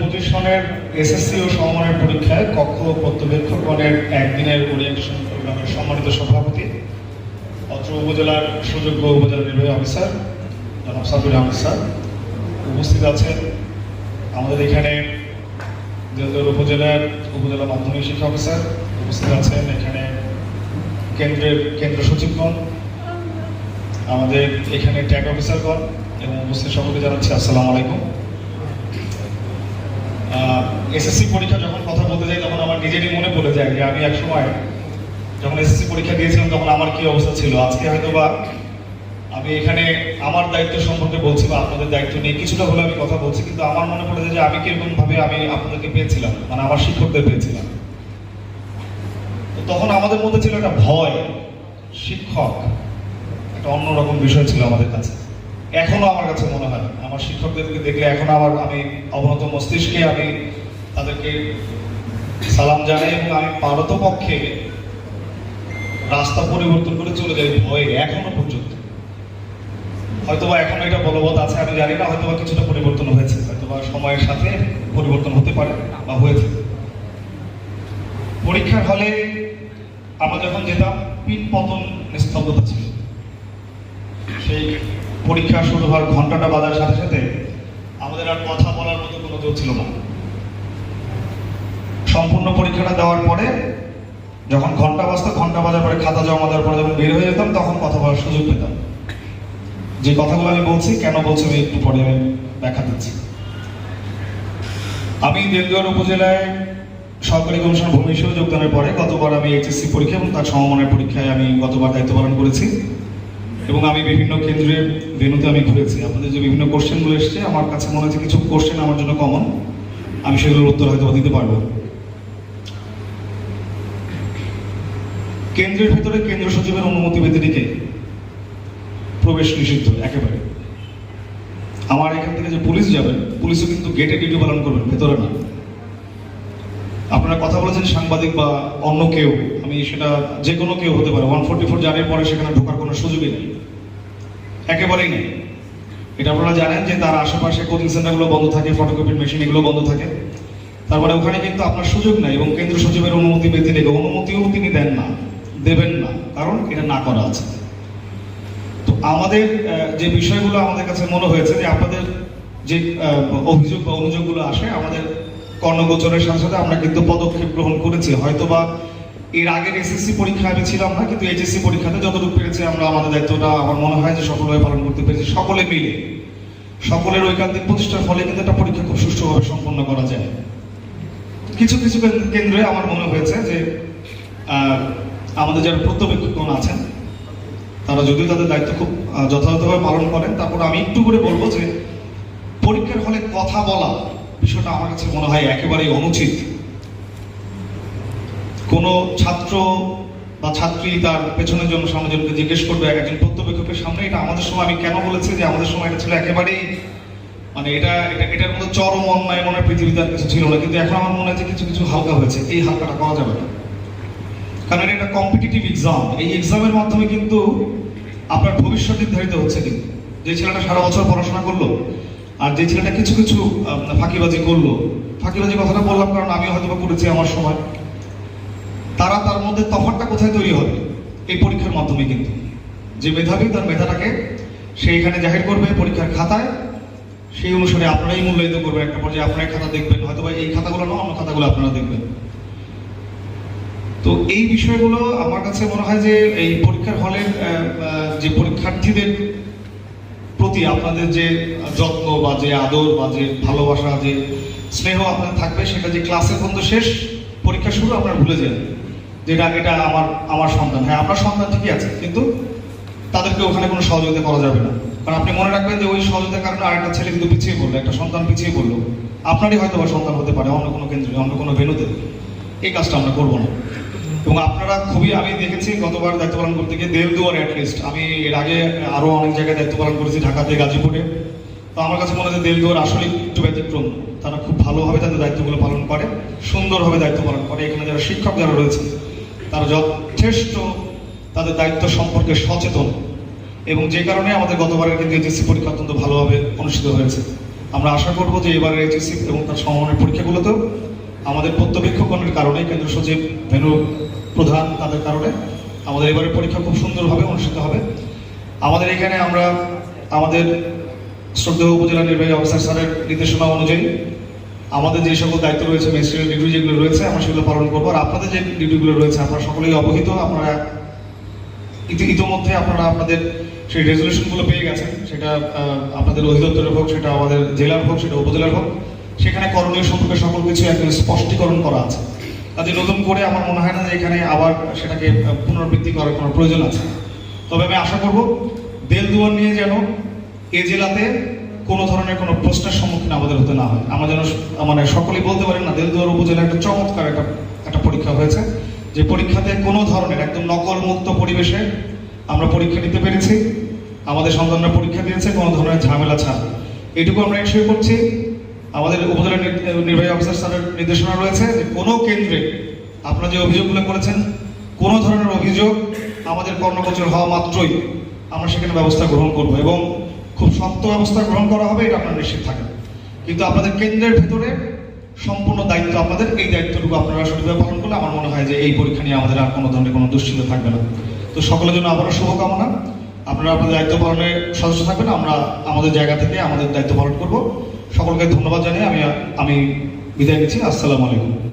পঁচিশ সনের এসএসসি ও সমমানের পরীক্ষায় কক্ষ পর্যবেক্ষকগণের একদিনের ওরিয়েন্টেশন প্রোগ্রামের সম্মানিত সভাপতি, অত্র উপজেলার সুযোগ্য উপজেলা নির্বাহী অফিসার জনাব সাবির আহমেদ স্যার উপস্থিত আছেন। আমাদের এখানে দেওঘর উপজেলার উপজেলা মাধ্যমিক শিক্ষা অফিসার উপস্থিত আছেন। এখানে কেন্দ্রের কেন্দ্র সচিবগণ, আমাদের এখানে ট্যাগ অফিসারগণ এবং উপস্থিত সকলকে জানাচ্ছি আসসালামু আলাইকুম। এসএসসি পরীক্ষা যখন কথা বলতে যাই তখন আমার নিজেরই মনে পড়ে যায় যে আমি এক সময় যখন এসএসসি পরীক্ষা দিয়েছিলাম, তখন আমার কি অবস্থা ছিল? আজকে হয়তো বা আমি এখানে আমার দায়িত্ব সম্পর্কে বলছি বা আপনাদের দায়িত্ব নিয়ে কিছুটা হলে আমি কথা বলছি, কিন্তু আমার মনে পড়ে যায় যে আমি কীরকম ভাবে আমি আপনাদেরকে পেয়েছিলাম মানে আমার শিক্ষকদের পেয়েছিলাম। তো তখন আমাদের মধ্যে ছিল একটা ভয়, শিক্ষক, একটা অন্যরকম বিষয় ছিল আমাদের কাছে। এখনও আমার কাছে মনে হয় আমার শিক্ষকদেরকে দেখলে এখন আমার আমি অবনত মস্তিষ্কে আমি তাদেরকে সালাম জানাই এবং আমি পারতপক্ষে রাস্তা পরিবর্তন করে চলে যাই ভয়ে এখনও পর্যন্ত। হয়তোবা এখনও এটা বলবৎ আছে, আমি জানি না, হয়তোবা কিছুটা পরিবর্তন হয়েছে, হয়তোবা সময়ের সাথে পরিবর্তন হতে পারে বা হয়েছে। পরীক্ষার হলে আমরা যখন যেতাম, পিঠ পতন নিস্তব্ধতা ছিল। সেই পরীক্ষা শুরু হওয়ার ঘন্টাটা বাজার সাথে সাথে আমাদের আর কথা বলার মতো কোনো জোর ছিল না। সম্পূর্ণ পরীক্ষাটা দেওয়ার পরে যখন ঘণ্টা বাজতো, ঘণ্টা বাজার পরে খাতা জমা দেওয়ার পরে যখন বের হয়ে যেতাম, তখন কথা বলার সুযোগ পেতাম। যে কথাগুলো আমি বলছি, কেন বলছি আমি একটু পরে আমি ব্যাখ্যা দিচ্ছি। আমি দেবদুয়ার উপজেলায় সরকারি কমিশন ভূমি হিসেবে যোগদানের পরে গতবার আমি এইচএসসি পরীক্ষা এবং তার সমমানের পরীক্ষায় আমি গতবার দায়িত্ব পালন করেছি। এবং আমি বিভিন্ন কেন্দ্রের ভেনুতে আমি ঘুরেছি। আপনাদের যে বিভিন্ন কোশ্চেনগুলো এসছে, আমার কাছে মনে হচ্ছে কিছু কোশ্চেন আমার জন্য কমন আমি সেগুলোর উত্তর হয়তো দিতে পারব। কেন্দ্রের ভেতরে কেন্দ্র সচিবের অনুমতি ব্যতিরিকে প্রবেশ নিষিদ্ধ, একেবারে। আমার এখান থেকে যে পুলিশ যাবেন পুলিশও কিন্তু গেটে ডিউটি পালন করবেন ভেতরে না। আপনারা কথা বলেছেন সাংবাদিক বা অন্য কেউ, আমি সেটা যে কোনো কেউ হতে পারে। ওয়ান ফোর্টি ফোর জারির পরে সেখানে ঢোকার কোনো সুযোগই নেই। একেবারেই নেই। এটা আপনারা জানেন যে তার আশেপাশে কোচিং সেন্টারগুলো বন্ধ থাকে ফটোকপির মেশিন এগুলো বন্ধ থাকে। তারপরে ওখানে কিন্তু আপনার সুযোগ নেই এবং কেন্দ্র সচিবের অনুমতি পেতে লেগে অনুমতিও তিনি দেন না, দেবেন না, কারণ এটা না করা আছে। তো আমাদের যে বিষয়গুলো আমাদের কাছে মনে হয়েছে যে আপনাদের যে অভিযোগ বা অনুযোগগুলো আসে, আমাদের কর্ণগোচরের সাথে সাথে আমরা কিন্তু পদক্ষেপ গ্রহণ করেছি। হয়তোবা এর আগের এসএসসি পরীক্ষা আমি ছিলাম না, কিন্তু এইচএসসি পরীক্ষাতে যতটুকু পেরেছি আমরা, আমাদের দায়িত্বটা আমার মনে হয় যে সফলভাবে পালন করতে পেরেছি। সকলে মিলে, সকলের ঐকান্তিক প্রতিষ্ঠার ফলে কিন্তু একটা পরীক্ষা খুব সুষ্ঠুভাবে সম্পন্ন করা যায়। কিছু কিছু কেন্দ্র- আমার মনে হয়েছে যে আমাদের যারা প্রত্যবেক্ষকগণ আছেন, তারা যদিও তাদের দায়িত্ব খুব যথাযথভাবে পালন করেন, তারপর আমি একটু করে বলব যে, পরীক্ষার হলে কথা বলা বিষয়টা আমার কাছে মনে হয় একেবারেই অনুচিত। কোনো ছাত্র বা ছাত্রী তার পেছনের জন্য সামনেজনকে জিজ্ঞেস করবে একজন প্রত্যবেক্ষকের সামনে, এটা আমাদের সময় আমি কেন বলেছি যে আমাদের সময় এটা ছিল একেবারেই মানে এটা এটা, এটার মধ্যে চরম অন্যায় মনে পৃথিবীতে আর কিছু ছিল না, কিন্তু এখন আমার মনে হয় কিছু কিছু হালকা হয়েছে, এই হালকাটা করা যাবে না। কারণ এটা একটা কম্পিটিটিভ এক্সাম এই এক্সামের মাধ্যমে কিন্তু আপনার ভবিষ্যৎ নির্ধারিত হচ্ছে কিন্তু। যে ছেলেটা সারা বছর পড়াশোনা করল, আর যে ছেলেটা কিছু কিছু ফাঁকিবাজি করল ফাঁকিবাজি কথাটা বললাম কারণ আমি হয়তো করেছি আমার সময়। তারা তার মধ্যে তফাৎটা কোথায় তৈরি হবে? এই পরীক্ষার মাধ্যমে কিন্তু। যে মেধাবী তার মেধাটাকে সে এখানে জাহির করবে পরীক্ষার খাতায়, সেই অনুসারে আপনারাই মূল্যায়িত করবেন একটা পর্যায়ে। আপনারাই খাতা দেখবেন, হয়তো বা এই খাতাগুলো না অন্য খাতাগুলো আপনারা দেখবেন। তো এই বিষয়গুলো আমার কাছে মনে হয় যে এই পরীক্ষার হলের যে পরীক্ষার্থীদের প্রতি আপনাদের যে যত্ন বা যে আদর বা যে ভালোবাসা, যে স্নেহ আপনাদের থাকবে, সেটা যে ক্লাসের পর্যন্ত শেষ, পরীক্ষা শুরু আপনারা ভুলে যান যে এটা আমার আমার সন্তান। হ্যাঁ আপনার সন্তান ঠিকই আছে, কিন্তু তাদেরকে ওখানে কোনো সহযোগিতা করা যাবে না। কারণ আপনি মনে রাখবেন যে ওই সহযোগিতার কারণে আরেকটা ছেলে কিন্তু পিছিয়ে পড়ল, একটা সন্তান পিছিয়ে পড়ল। আপনারই হয়তো বা সন্তান হতে পারে, অন্য কোনো কেন্দ্রে, অন্য কোনো ভেনুতে। এই কাজটা আমরা করব না। এবং আপনারা খুবই, আমি দেখেছি গতবার দায়িত্ব পালন করতে গিয়ে দেবদুয়ার অ্যাটলিস্ট আমি এর আগে আরও অনেক জায়গায় দায়িত্ব পালন করেছি, ঢাকাতে, গাজীপুরে। তো আমার কাছে মনে হয় যে দেবদুয়ার আসলে একটু ব্যতিক্রম। তারা খুব ভালোভাবে তাদের দায়িত্বগুলো পালন করে, সুন্দরভাবে দায়িত্ব পালন করে। এখানে যারা শিক্ষক যারা রয়েছে তারা যথেষ্ট তাদের দায়িত্ব সম্পর্কে সচেতন এবং যে কারণে আমাদের গতবারের কিন্তু এইচএসসি পরীক্ষা অত্যন্ত ভালোভাবে অনুষ্ঠিত হয়েছে। আমরা আশা করব যে এবারের এইচএসসি এবং তার সমমানের পরীক্ষাগুলোতেও আমাদের প্রত্যবেক্ষকগণের কারণে কেন্দ্র সচিব ভেনু প্রধান তাদের কারণে আমাদের এবারের পরীক্ষা খুব সুন্দরভাবে অনুষ্ঠিত হবে। আমাদের এখানে আমরা আমাদের শ্রদ্ধেয় উপজেলা নির্বাহী অফিসার স্যারের নির্দেশনা অনুযায়ী আমাদের যে সকল দায়িত্ব রয়েছে ম্যাজিস্ট্রেটের ডিউটি যেগুলো রয়েছে, আমরা সেগুলো পালন করব। আর আপনাদের যে ডিউটিগুলো রয়েছে আপনারা সকলেই অবহিত। আপনারা ইতি- ইতিমধ্যে আপনারা আপনাদের সেই রেজলিউশনগুলো পেয়ে গেছেন। সেটা আপনাদের অধিদপ্তরের হোক, সেটা আমাদের জেলার হোক, সেটা উপজেলার হোক, সেখানে করণীয় সম্পর্কে সকল কিছু একদম স্পষ্টীকরণ করা আছে। কাজে নতুন করে আমার মনে হয় না যে এখানে আবার সেটাকে পুনরাবৃত্তি করার কোনো প্রয়োজন আছে। তবে আমি আশা করব, দেলদুয়ার নিয়ে যেন এ জেলাতে কোনো ধরনের কোনো প্রশ্নের সম্মুখীন আমাদের হতে না হয়। আমরা যেন মানে সকলেই বলতে পারেন না, দেলদুয়ার উপজেলা একটা চমৎকার একটা একটা পরীক্ষা হয়েছে। যে পরীক্ষাতে কোনো ধরনের একদম নকল মুক্ত পরিবেশে আমরা পরীক্ষা নিতে পেরেছি। আমাদের সন্তানরা পরীক্ষা দিয়েছে, কোনো ধরনের ঝামেলা ছাড়া। এটুকু আমরা এনশিওর করছি। আমাদের উপজেলা নির্বাহী অফিসার স্যারের নির্দেশনা রয়েছে যে কোনো কেন্দ্রে আপনারা যে অভিযোগগুলো করেছেন, কোনো ধরনের অভিযোগ আমাদের কর্ণগোচর হওয়া মাত্রই আমরা সেখানে ব্যবস্থা গ্রহণ করব এবং খুব শক্ত ব্যবস্থা গ্রহণ করা হবে, এটা আপনারা নিশ্চিত থাকেন। কিন্তু আপনাদের কেন্দ্রের ভেতরে সম্পূর্ণ দায়িত্ব আপনাদের, এই দায়িত্বটুকু আপনারা সঠিকভাবে পালন করলে আমার মনে হয় যে এই পরীক্ষা নিয়ে আমাদের আর কোনো ধরনের কোনো দুশ্চিন্তা থাকবে না। তো সকলের জন্য আবারও শুভকামনা। আপনারা আপনাদের দায়িত্ব পালনের সদস্য থাকবেন, আমরা আমাদের জায়গা থেকে আমাদের দায়িত্ব পালন করব। সকলকে ধন্যবাদ জানিয়ে আমি আমি বিদায় নিচ্ছি। আসসালামু আলাইকুম।